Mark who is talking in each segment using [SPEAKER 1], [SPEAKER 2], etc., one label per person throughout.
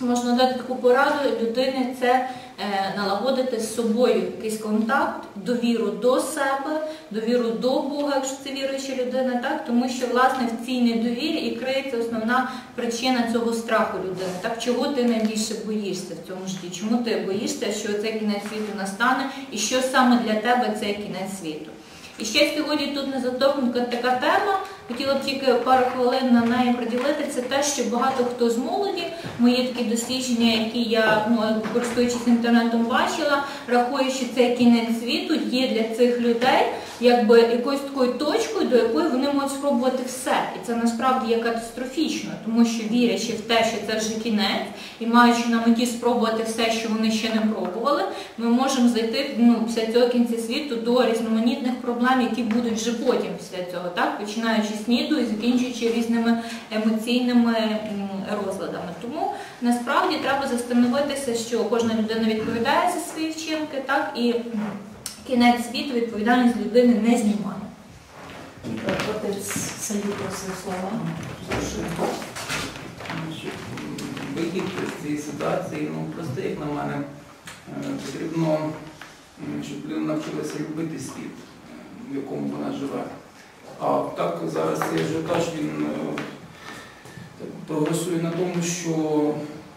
[SPEAKER 1] можна дати таку пораду людині це е, налагодити з собою якийсь контакт, довіру до себе, довіру до Бога, якщо це віруюча людина, так тому що власне в цій недовірі і криється основна причина цього страху людини. Так чого ти найбільше боїшся в цьому житті? Чому ти боїшся, що цей кінець світу настане, і що саме для тебе цей кінець світу? І ще сьогодні тут не затопнута така тема. Хотіла б тільки пару хвилин на неї приділити. Це те, що багато хто з молоді, мої такі дослідження, які я ну, користуючись інтернетом бачила, рахую, що цей кінець світу є для цих людей якби якоюсь такою точкою, до якої вони можуть спробувати все. І це насправді є катастрофічно, тому що вірячи в те, що це вже кінець, і маючи на меті спробувати все, що вони ще не пробували, ми можемо зайти ну, після цього кінця світу до різноманітних проблем, які будуть вже потім після цього, так починаючи з ніду і закінчуючи різними емоційними розладами. Тому насправді треба застановитися, що кожна людина відповідає за свої вчинки, так і кінець світу відповідальність людини не знімає.
[SPEAKER 2] Отець просив слова.
[SPEAKER 3] Вихід з цієї ситуації, ну просто як на мене, е, потрібно, щоб людина навчилася любити світ, е, в якому вона живе. А так зараз цей ажіотаж він е, прогресує на тому, що,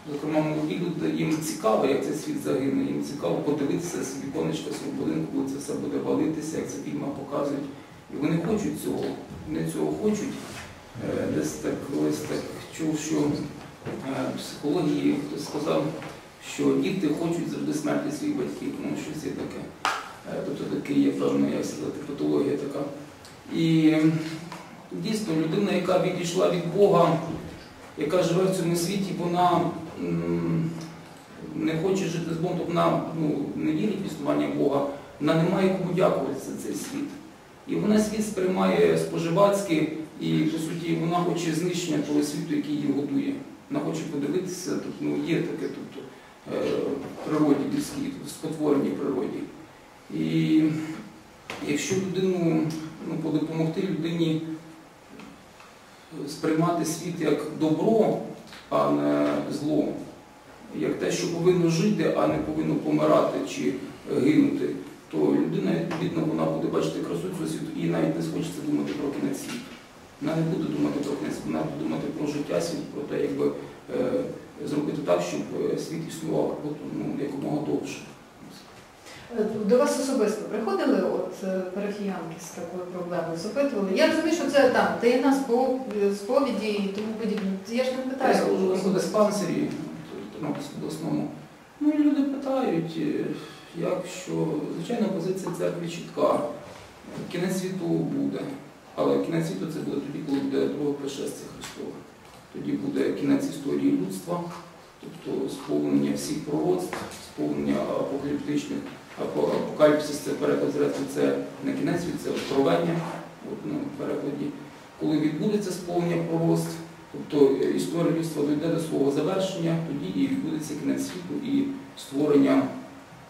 [SPEAKER 3] зокрема, молоді люди, їм цікаво, як цей світ загине, їм цікаво подивитися з віконечка свого будинку, коли це все буде валитися, як це фільми показують. І вони хочуть цього, вони цього хочуть. Е, Десь так колись так чув, що е, в психології хтось сказав, що діти хочуть завжди смерті своїх батьків, ну щось є таке. Е, Тобто таке є певна, як сказати, патологія така. І дійсно людина, яка відійшла від Бога, яка живе в цьому світі, вона не хоче жити з Богом, тобто вона ну, не вірить в існування Бога, вона не має кому дякувати за цей світ. І вона світ сприймає споживацьки, і по суті вона хоче знищення того світу, який її годує. Вона хоче подивитися, тут ну, є таке тобто, е, в природі людській, спотвореній природі. І якщо людину ну, допомогти людині сприймати світ як добро, а не зло, як те, що повинно жити, а не повинно помирати чи гинути, то людина, відповідно, вона буде бачити красу цього світу і навіть не схочеться думати про кінець світу. Вона не буде думати про кінець, вона буде думати про життя світу, про те, якби е, зробити так, щоб е, світ існував ну, якомога довше.
[SPEAKER 2] До вас особисто приходили от е, парафіянки з такою проблемою, запитували. Я розумію, що це там таємна сповіді і тому подібне. Я ж не
[SPEAKER 3] Я
[SPEAKER 2] питаю.
[SPEAKER 3] служу в диспансері, в Тернопільському обласному. Ну і люди питають, е, як що, звичайно, позиція церкви чітка. Кінець світу буде. Але кінець світу це буде тоді, коли буде друге пришестя Христове. Тоді буде кінець історії людства, тобто сповнення всіх пророцтв, сповнення апокаліптичних. Апо- Апокаліпсис це переклад зрештою, це не кінець це откровення от, ну, перекладі. Коли відбудеться сповнення пророцтв, Тобто історія людства дійде до свого завершення, тоді і відбудеться кінець світу і створення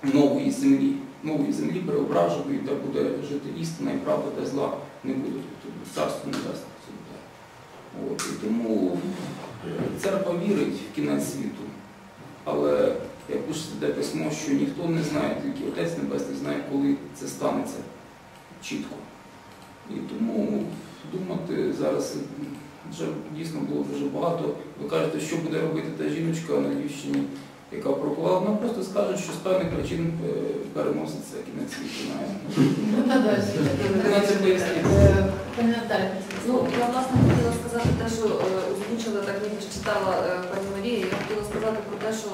[SPEAKER 3] нової землі, нової землі преображеної, де буде жити істина і правда, де зла не буде. Тобто царство. От. І тому церква вірить в кінець світу, але як Святе письмо, що ніхто не знає, тільки Отець Небесний знає, коли це станеться чітко. І тому думати зараз вже дійсно було дуже багато. Ви кажете, що буде робити та жіночка на Львівщині, яка пропала. Вона просто скаже, що з певних причин е, переноситься кінець світу. це пояснює.
[SPEAKER 2] Е, Пані Наталя,
[SPEAKER 4] Ну, я власне хотіла сказати те, що е, озвучила, так ніби читала пані Марія, я хотіла сказати про те, що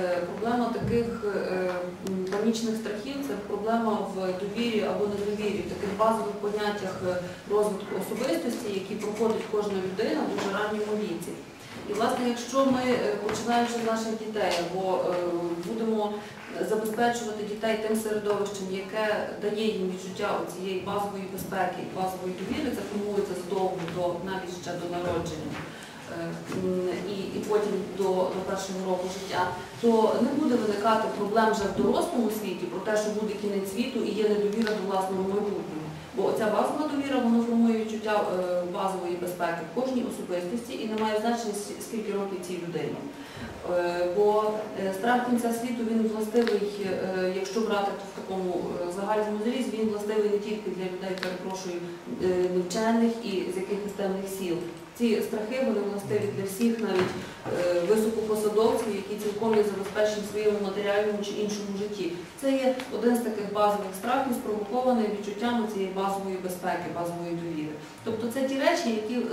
[SPEAKER 4] е, проблема таких е, панічних страхів це проблема в довірі або недовірі, в таких базових поняттях е, розвитку особистості, які проходить кожна людина в дуже ранньому віці. І власне, якщо ми е, починаючи з наших дітей або будемо забезпечувати дітей тим середовищем, яке дає їм відчуття цієї базової безпеки базової довіри, це формується задовго до навіть ще до народження. Е, І, і потім до, до першого року життя, то не буде виникати проблем вже в дорослому світі про те, що буде кінець світу і є недовіра до власного майбутнього. Бо оця базова довіра, воно формує відчуття е, базової безпеки в кожній особистості і не має значення, скільки років цій людині. Е, Бо страх кінця світу він властивий, якщо брати в такому загальному зрізі, він властивий не тільки для людей, перепрошую, невчених і з якихось темних сіл. Ці страхи вони властиві для всіх навіть е, високопосадовців, які цілком є забезпечені в своєму матеріальному чи іншому житті. Це є один з таких базових страхів, спровокований відчуттями цієї базової безпеки, базової довіри. Тобто це ті речі, які,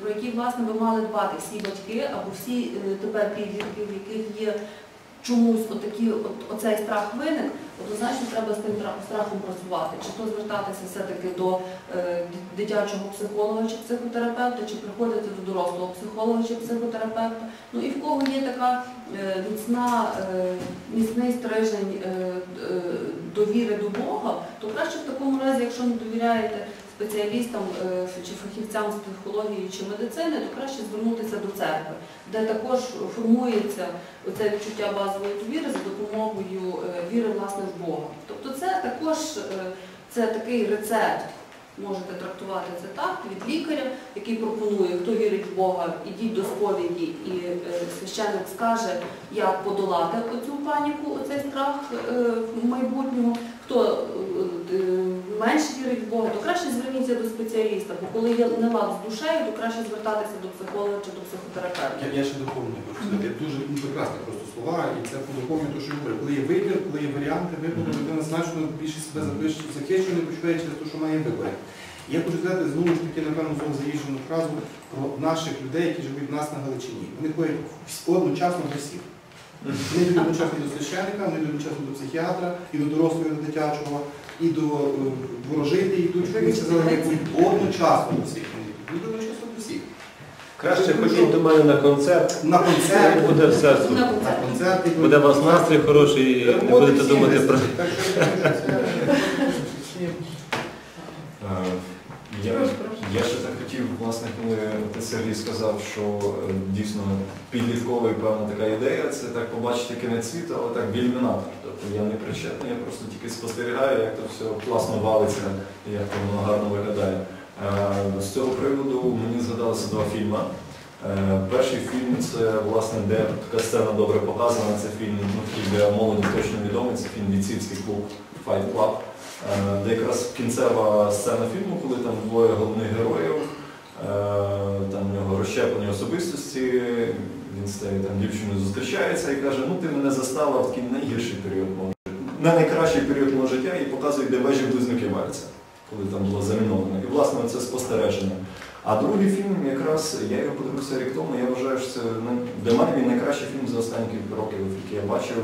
[SPEAKER 4] про які власне ви мали дбати всі батьки або всі е, тепер підлітки, в яких є чомусь отакі, от, оцей страх виник, однозначно треба з тим страхом працювати. Чи то звертатися все-таки до е, дитячого психолога чи психотерапевта, чи приходити до дорослого психолога чи психотерапевта. Ну і в кого є така е, міцна, е, міцний стрижень е, е, довіри до Бога, то краще в такому разі, якщо не довіряєте спеціалістам е, чи фахівцям з психології чи медицини, то краще звернутися до церкви, де також формується оце відчуття базової довіри за допомогою е, віри власне в Бога. Тобто це також е, це такий рецепт. Можете трактувати це так від лікаря, який пропонує, хто вірить в Бога, ідіть до сповіді, і священник скаже, як подолати оцю паніку, оцей страх в майбутньому. Хто е, е, вірить в Бога, то краще зверніться до спеціаліста, бо коли є нелад з душею, то краще звертатися до психолога чи до психотерапевта.
[SPEAKER 5] Я, я ще доповню, хочу сказати, дуже ну, прекрасні просто слова, і це доповнює те, що я говорю. Коли є вибір, коли є варіанти вибору, людина значно більше себе не почуває через те, що має вибори. Я хочу сказати знову ж таки, напевно, знову заїжджену фразу про наших людей, які живуть в нас на Галичині. Вони ходять одночасно до всіх. Вони йдуть одночасно до священника, вони йдуть одночасно до психіатра, і до дорослого, і до дитячого, і до е, ворожити, і ви сказали, як одночасно до всіх. Вони йдуть одночасно до всіх.
[SPEAKER 6] Краще ходіть до мене на концерт,
[SPEAKER 5] На концерт,
[SPEAKER 6] буде все супер.
[SPEAKER 4] На концерт.
[SPEAKER 5] концерт.
[SPEAKER 6] Буде у вас настрій хороший, і не будете думати про.
[SPEAKER 5] Так що я думаю, що це-
[SPEAKER 7] Е, Я, я ще так хотів, власне, коли ти Сергій сказав, що е, дійсно підлітковий певна така ідея, це так побачити кінець світу, але так більмінатор. Тобто я не причетний, я просто тільки спостерігаю, як то все класно валиться, як воно гарно виглядає. Е, З цього приводу мені згадалося два фільми. Е, Перший фільм це власне, де така сцена добре показана. Це фільм ну, для молоді точно відомий. Це фільм Віцівський клуб Fight Club. Де якраз кінцева сцена фільму, коли там двоє головних героїв, там в нього розщеплені особистості, він стає там дівчиною зустрічається і каже, ну ти мене застала в такий найгірший період мого життя. Не найкращий період мого життя і показує, де вежі близнюки валяться, коли там було заміновано. І власне це спостереження. А другий фільм, якраз я його подивився рік тому, я вважаю, що це для мене він найкращий фільм за останні кілька років, який я бачив.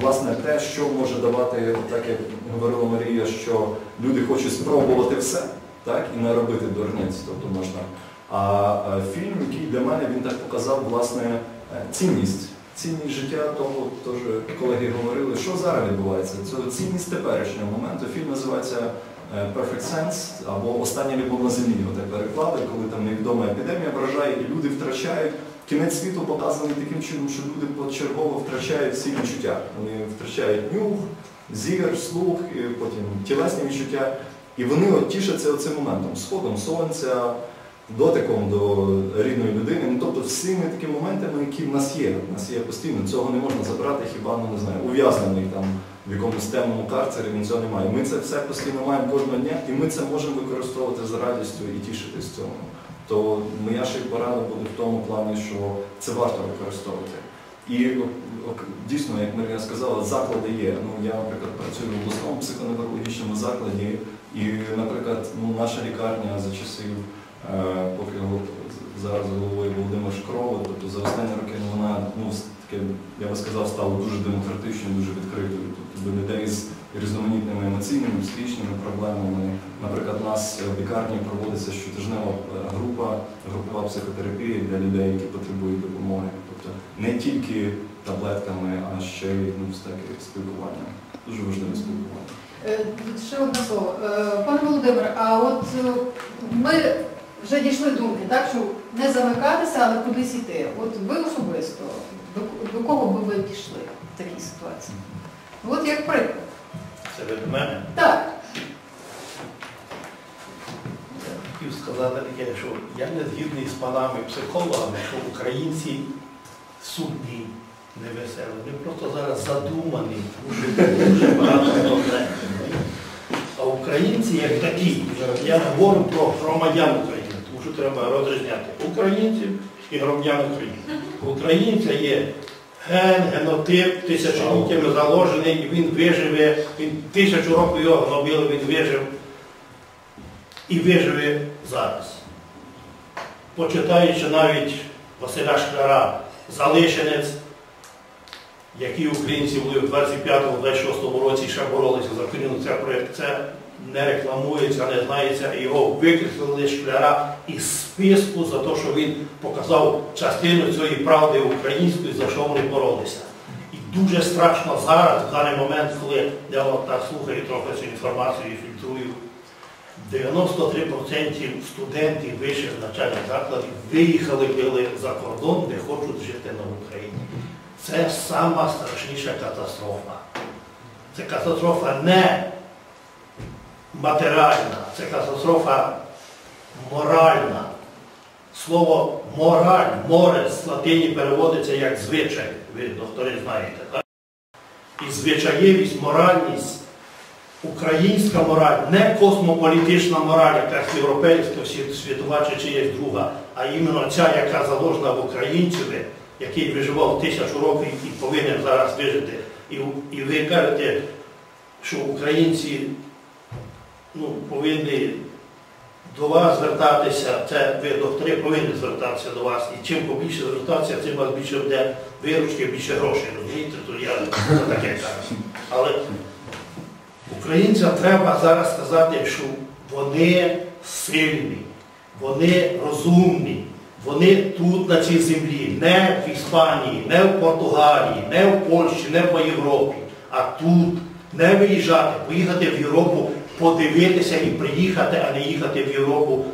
[SPEAKER 7] Власне, те, що може давати, так як говорила Марія, що люди хочуть спробувати все, так, і не робити дурниць, тобто можна. А е, фільм, який для мене він так показав, власне, е, цінність. Цінність життя того, теж колеги говорили, що зараз відбувається. Це цінність теперішнього моменту. Фільм називається е, Perfect Sense або Остання любов на землі. Його так переклади, коли там невідома епідемія вражає, і люди втрачають. Кінець світу показаний таким чином, що люди почергово втрачають всі відчуття. Вони втрачають нюх, зір, слух, і потім тілесні відчуття. І вони от тішаться цим моментом, сходом сонця, дотиком до рідної людини. Ну, тобто всіми такими моментами, які в нас є. В нас є постійно, цього не можна забрати, хіба ну, не знаю, ув'язнений там в якомусь темному карцері, він цього не має. Ми це все постійно маємо кожного дня, і ми це можемо використовувати з радістю і тішитись цьому. То моя ще й порада буде в тому плані, що це варто використовувати. І дійсно, як Марія сказала, заклади є. Ну, я, наприклад, працюю в обласному психоневрологічному закладі, і, наприклад, ну, наша лікарня за часів, е, поки зараз головою Володимир Шкрова, тобто за останні роки ну, вона ну, таке, я би сказав, стала дуже демократичною, дуже відкритою. Тобто людей з різноманітними емоційними, психічними проблемами. Наприклад, у нас в лікарні проводиться щотижнева е, група, групова психотерапія для людей, які потребують допомоги. Тобто не тільки таблетками, а ще й ну, таке спілкування. Дуже важливе спілкування.
[SPEAKER 2] Е, Ще одне слово. Е, Пане Володимире, а от е, ми вже дійшли думки, так, що не замикатися, але кудись йти. От ви особисто, до, до кого би ви пішли в такій ситуації? От як приклад.
[SPEAKER 6] Це ви до мене?
[SPEAKER 2] Так.
[SPEAKER 8] Хотів сказати таке, що я не згідний з панами психологами, що українці сумні, невеселі. Вони просто зараз задумані, дуже багато проблем. А українці як такі, я говорю про громадян України, тому що треба розрізняти українців і громадян України. Українця є ген, генотип, тисячоліттями заложений, і він виживе, він тисячу років його гнобили, він вижив і виживе зараз. Почитаючи навіть Василя Шкляра, залишенець, які українці були в 25-26 році ще боролися за Україну, це, проєкт, це не рекламується, не знається, його викреслили шкляра із списку за те, що він показав частину цієї правди української, за що вони боролися. І дуже страшно зараз, в даний момент, коли я так слухаю трохи цю інформацію і фільтрую, 93% студентів вищих навчальних закладів виїхали були за кордон, де хочуть жити на Україні. Це сама страшніша катастрофа. Це катастрофа не матеріальна, це катастрофа моральна. Слово мораль, море з латині переводиться як звичай. Ви, доктори, знаєте, так? І звичаєвість, моральність, українська мораль, не космополітична мораль, якась європейська, світова чи чиясь друга, а іменно ця, яка заложена в українцеві, який виживав тисячу років і повинен зараз вижити. І, і ви кажете, що українці ну, повинні до вас звертатися, це ви, доктори, повинні звертатися до вас. І чим побільше звертатися, тим вас більше буде виручки, більше грошей. Розумієте, то я за таке кажу. Але українцям треба зараз сказати, що вони сильні, вони розумні, вони тут на цій землі, не в Іспанії, не в Португалії, не в Польщі, не в Європі, а тут не виїжджати, поїхати в Європу, подивитися і приїхати, а не їхати в Європу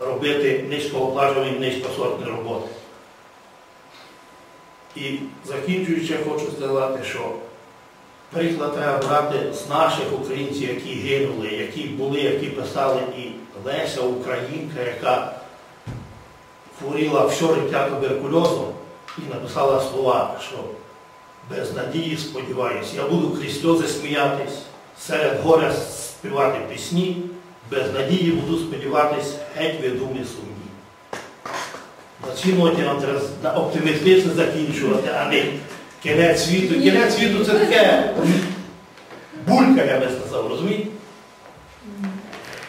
[SPEAKER 8] робити низькооплачувані, низькосортні роботи. І закінчуючи, хочу сказати, що приклад треба брати з наших українців, які гинули, які були, які писали, і Леся Українка, яка хворіла все життя туберкульозом і написала слова, що без надії сподіваюся, я буду крізь сльози сміятись, серед горя співати пісні, без надії буду сподіватись, геть ведумі сумні. На цій ноті нам треба оптимістично закінчувати, а не кінець світу. Кінець світу це таке булька, я би сказав, розумієте?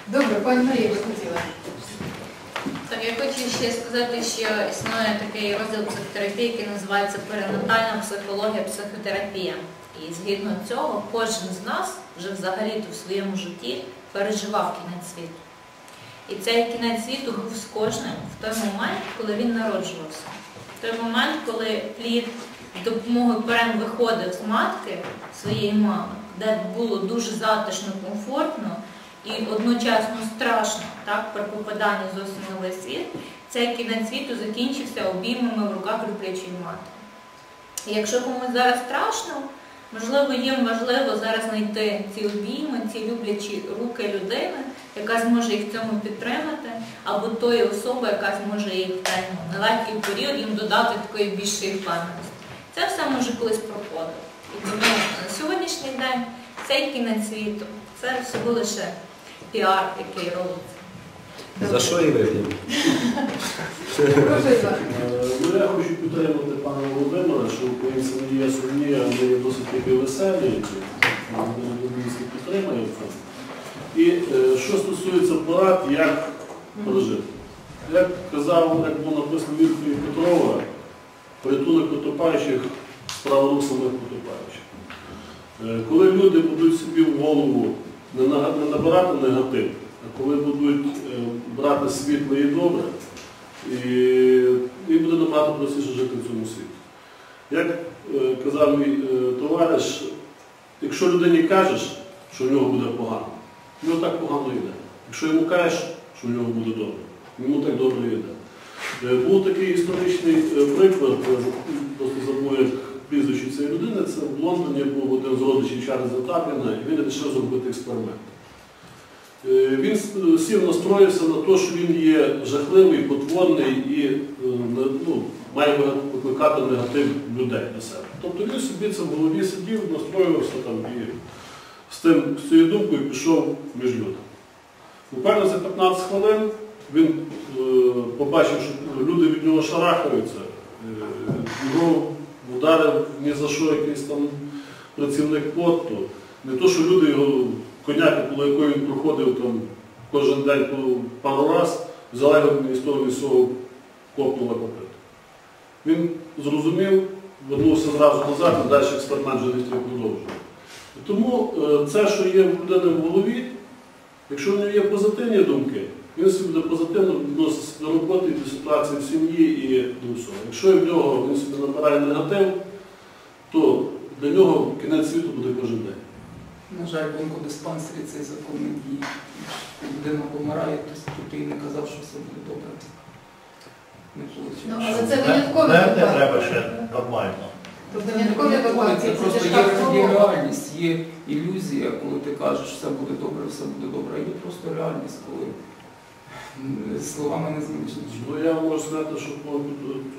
[SPEAKER 2] Добре, пані Марія,
[SPEAKER 1] я хочу ще сказати, що існує такий розділ психотерапії, який називається перинатальна психологія, психотерапія. І згідно цього, кожен з нас вже взагалі-то в своєму житті переживав кінець світу. І цей кінець світу був з кожним в той момент, коли він народжувався. В той момент, коли плід з допомогою перен виходив з матки своєї мами, де було дуже затишно, комфортно, і одночасно страшно так, при попаданні зовсім в новий світ, цей кінець світу закінчився обіймами в руках люблячої мати. Якщо комусь зараз страшно, можливо, їм важливо зараз знайти ці обійми, ці люблячі руки людини, яка зможе їх в цьому підтримати, або тої особи, яка зможе їх в той нелегкий період їм додати такої більшої впевненості. Це все може колись проходити. І тому на сьогоднішній день цей кінець світу це всього лише піар, який робиться.
[SPEAKER 6] За що і вип'ємо?
[SPEAKER 9] Е, Ну, я хочу підтримати пана Володимира, що українці не є сумні, а вони є досить таки веселі. Місто підтримуємо це. І е, що стосується порад, як прожити. Як казав, як було написано Віркою Петрова, порятунок потопаючих справа рук самих потопаючих. Е, Коли люди будуть собі в голову не набирати негатив, а коли будуть е, брати світле і добре, і, і буде набагато простіше жити в цьому світі. Як е, казав мій е, товариш, якщо людині кажеш, що в нього буде погано, в нього так погано йде. Якщо йому кажеш, що в нього буде добре, йому так добре йде. Був такий історичний приклад, просто забув, як прізвище цієї людини, це в Лондоні був один з родичів Чарльза Табліна, і він вирішив зробити експеримент. Е, Він сів настроївся на те, що він є жахливий, потворний і е, ну, має викликати негатив людей на себе. Тобто він собі це в голові сидів, настроювався там і з, тим, з цією думкою пішов між людьми. Буквально за 15 хвилин він е, побачив, що люди від нього шарахаються. Е, його вдарив ні за що якийсь там працівник порту. Не то, що люди його коняки, коло якої він проходив там кожен день по пару раз, взяла його і з того лісового копнула копити. Він зрозумів, вернувся зразу назад і далі експеримент вже не хотів продовжувати. Тому е, це, що є в людини в голові, якщо в нього є позитивні думки, він собі буде позитивно відноситися до роботи, до ситуації в сім'ї і до всього. Якщо в нього він собі набирає негатив, то для нього кінець світу буде кожен день.
[SPEAKER 3] На жаль, в онкодиспансері цей закон не діє. Людина помирає, то ти не казав, що все буде добре. Не вийшло.
[SPEAKER 2] Ну, але це виняткові
[SPEAKER 8] Не, не
[SPEAKER 2] випадки.
[SPEAKER 8] треба ще нормально.
[SPEAKER 2] Тобто виняткові
[SPEAKER 3] Це
[SPEAKER 2] випадки, це
[SPEAKER 3] просто
[SPEAKER 2] тяжка
[SPEAKER 3] є, є реальність, є ілюзія, коли ти кажеш, все буде добре, все буде добре. А є просто реальність, коли словами не зміниш.
[SPEAKER 9] Ну, я можу сказати, що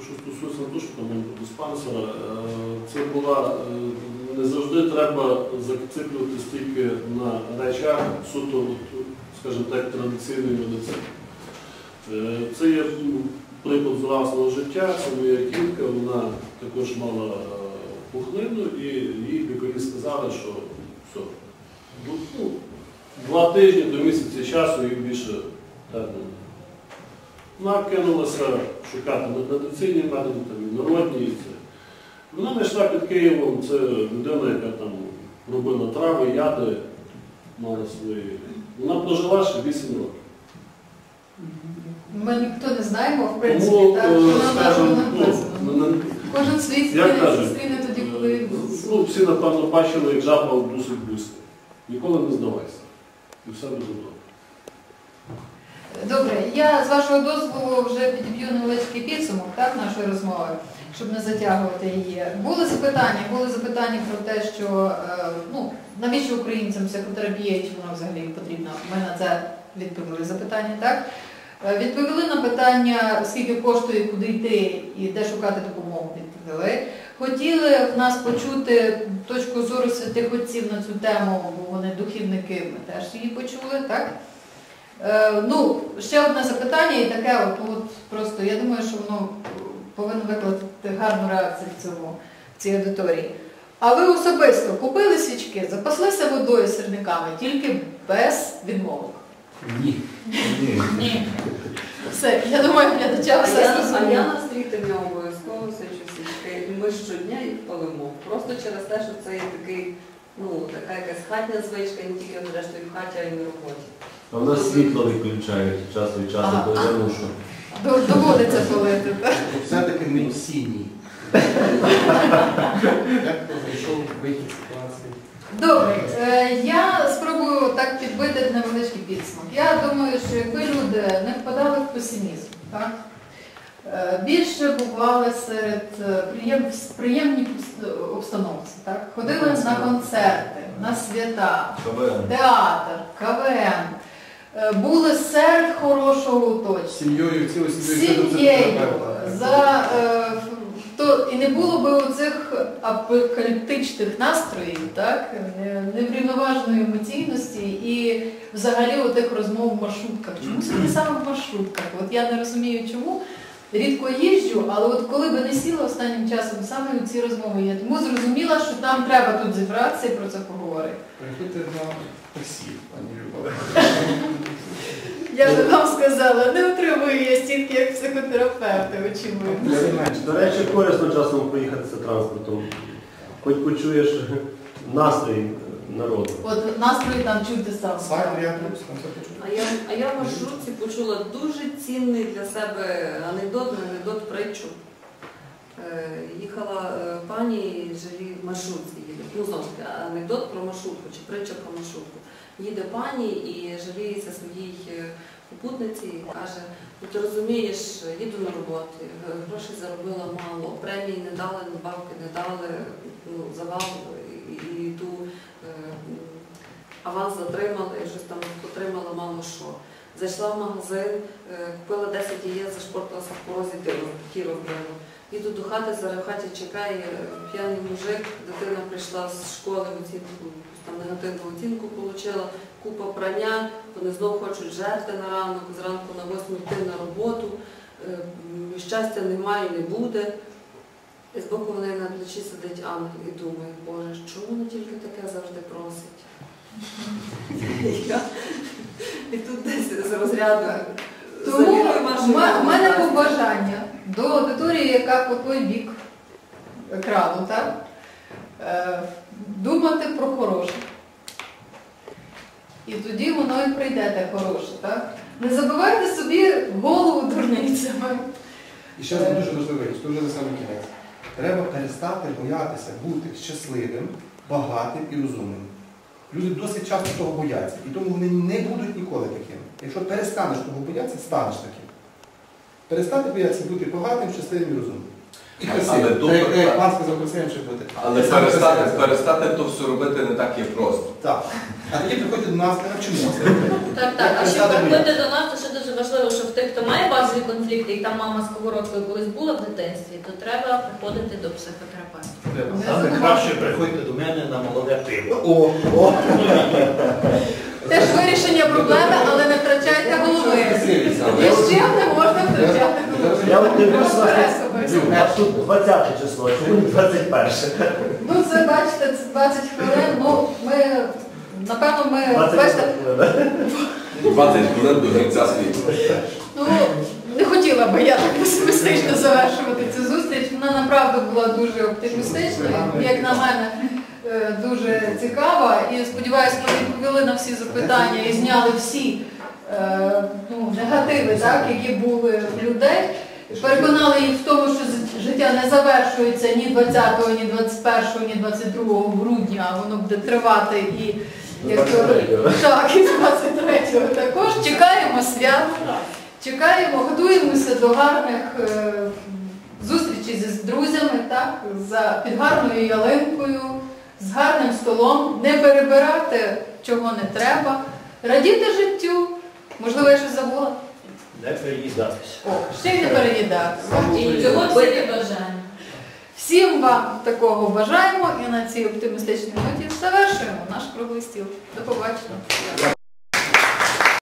[SPEAKER 9] що стосується що диспансера, е, це була е, не завжди треба зациклюватись тільки на речах суто, скажімо так, традиційної медицини. Е, Це є м, приклад власного життя, це моя кілька, вона також мала пухлину і їй лікарі сказали, що все. Ну, ну, Два тижні до місяця часу і більше. Вона кинулася шукати медицинні методи, там, народні. І це. Вона знайшла під Києвом, це людина, яка там робила трави, яди, мала свої. Вона прожила ще 8 років.
[SPEAKER 2] Ми ніхто не знаємо, в принципі,
[SPEAKER 9] Тому,
[SPEAKER 2] так,
[SPEAKER 9] е,
[SPEAKER 2] нам
[SPEAKER 9] ну, мене-
[SPEAKER 2] Кожен свій зустріне тоді, коли
[SPEAKER 9] ну, всі, напевно, бачили, як жаба досить близько. Ніколи не здавайся. І все буде добре.
[SPEAKER 2] Добре, я з вашого дозволу вже підіб'ю невеличкий підсумок так, нашої розмови, щоб не затягувати її. Були запитання, були запитання про те, що е, ну, навіщо українцям психотерапія і чи вона взагалі потрібна. Ми на це відповіли запитання, так? Е, Відповіли на питання, скільки коштує, куди йти і де шукати допомогу, відповіли. Хотіли в нас почути точку зору святих отців на цю тему, бо вони духівники, ми теж її почули, так? Е, ну, ще одне запитання і таке, от, от просто я думаю, що воно повинно викликати гарну реакцію в цьому в цій аудиторії. А ви особисто купили свічки, запаслися водою сірниками, тільки без відмовок.
[SPEAKER 3] Ні.
[SPEAKER 7] Ні.
[SPEAKER 2] Ні. Все, я думаю, глядача все
[SPEAKER 4] я, а я на стрітення обов'язково сичу свічки. Ми щодня їх палимо. Просто через те, що це є такий, ну, така якась хатня звичка, і не тільки зрештою в хаті, а й на роботі.
[SPEAKER 6] А в нас світло відключають час від часу, то я мушу.
[SPEAKER 2] Доводиться палити. так?
[SPEAKER 5] Все-таки ми сіній. Як то знайшов вихід з ситуації?
[SPEAKER 2] Добре, е, я спробую так підбити невеличкий підсумок. Я думаю, що якби люди не впадали в песимізм, так? е, більше бували серед е, приєм, в обстановці, так? ходили на концерти, на свята, театр, КВН, були серед хорошого оточення
[SPEAKER 5] сім'єю, цілою сім'єю.
[SPEAKER 2] сім'єю, за, е, то, і не було би оцих апокаліптичних настроїв, так, неврівноваженої емоційності і взагалі отих розмов в маршрутках. Чому сьогодні саме в маршрутках? От я не розумію, чому. Рідко їжджу, але от коли би не сіла останнім часом саме у ці розмови, я тому зрозуміла, що там треба тут зібратися і про це поговорити.
[SPEAKER 5] Приходьте на Любов.
[SPEAKER 2] Я би вам сказала, не отримую я стільки, як психотерапевти, очевидно.
[SPEAKER 10] До речі, корисно часом проїхатися транспортом. Хоч почуєш настрій народу.
[SPEAKER 2] От настрої там чути сам.
[SPEAKER 4] А я, а я в маршрутці почула дуже цінний для себе анекдот, не анекдот притчу. Е, їхала е, пані і жалі в маршрутці їде. Ну, знову ж таки, анекдот про маршрутку чи притча про маршрутку. Їде пані і жаліється своїй е, попутниці і каже, ну ти розумієш, їду на роботу, е, грошей заробила мало, премії не дали, надбавки не дали, ну, завал і, ту е, аванс затримали, і щось там отримала мало що. Зайшла в магазин, купила 10 яєць, зашпорталася в порозі, тiro, тіро вбила. Їду до хати, зараз в хаті чекає е, п'яний мужик, дитина прийшла з школи, оцінку, там негативну оцінку отримала, купа прання, вони знову хочуть жерти на ранок, зранку на 8 йти на роботу, Е, щастя немає, не буде. І збоку в неї на плечі сидить ангел і думає, Боже, чому вона тільки таке завжди просить? Я- І тут десь з розряду.
[SPEAKER 2] Тому в мене побажання до аудиторії, яка по той бік екрану, так? Е, думати про хороше. І тоді воно і прийде те хороше, так? Не забивайте собі голову дурницями.
[SPEAKER 5] І ще один дуже важливий, річ, дуже на саме кінець. Треба перестати боятися бути щасливим, багатим і розумним. Люди досить часто того бояться, і тому вони не будуть ніколи такими. Якщо перестанеш того боятися, станеш таким. Перестати боятися бути багатим, щасливим і розумним. І
[SPEAKER 6] Але
[SPEAKER 5] красивим.
[SPEAKER 6] тут-
[SPEAKER 5] Як- Як пан сказав, красивим щоб бути.
[SPEAKER 6] Але
[SPEAKER 5] Саме
[SPEAKER 6] перестати,
[SPEAKER 5] красивим.
[SPEAKER 6] перестати то все робити не так є просто.
[SPEAKER 5] Так. А тоді приходьте до нас, навчимося.
[SPEAKER 1] Так, так. А щоб
[SPEAKER 5] Перестати
[SPEAKER 1] приходити
[SPEAKER 5] боятися.
[SPEAKER 1] до нас, то ще дуже важливо, що в тих, хто має базові конфлікти, і там мама сковородкою колись була в дитинстві, то треба приходити до психотерапевта.
[SPEAKER 5] Треба.
[SPEAKER 8] Саме краще приходьте до мене на молоде пиво.
[SPEAKER 5] О, о.
[SPEAKER 2] Теж вирішення проблеми, але не втрачайте голови. І чим не можна втрачати голови.
[SPEAKER 10] Я от дивлюсь на тут 20 число, чому 21?
[SPEAKER 2] Ну, це бачите, це 20 хвилин. Ну, ми, напевно, ми
[SPEAKER 10] 20 хвилин.
[SPEAKER 6] до кінця світу.
[SPEAKER 2] ну, не хотіла би я так песимістично завершувати цю зустріч. Вона направду була дуже оптимістичною, як на мене, дуже цікава. І сподіваюся, ми відповіли на всі запитання і зняли всі е, ну, негативи, так, які були в людей. Переконали їх в тому, що життя не завершується ні 20, ні 21, ні 22 грудня, а воно буде тривати і як то-
[SPEAKER 10] 23-го.
[SPEAKER 2] так, і 23-го також. Чекаємо свят, чекаємо, готуємося до гарних е, зустрічей з друзями, так, за, під гарною ялинкою, з гарним столом, не перебирати, чого не треба, радіти життю. Можливо, я щось забула?
[SPEAKER 8] Не переїдатися.
[SPEAKER 2] О, ще й не переїдатися.
[SPEAKER 1] І цього всі бажання.
[SPEAKER 2] Всім вам такого бажаємо і на цій оптимістичній ноті завершуємо наш круглий стіл. До побачення.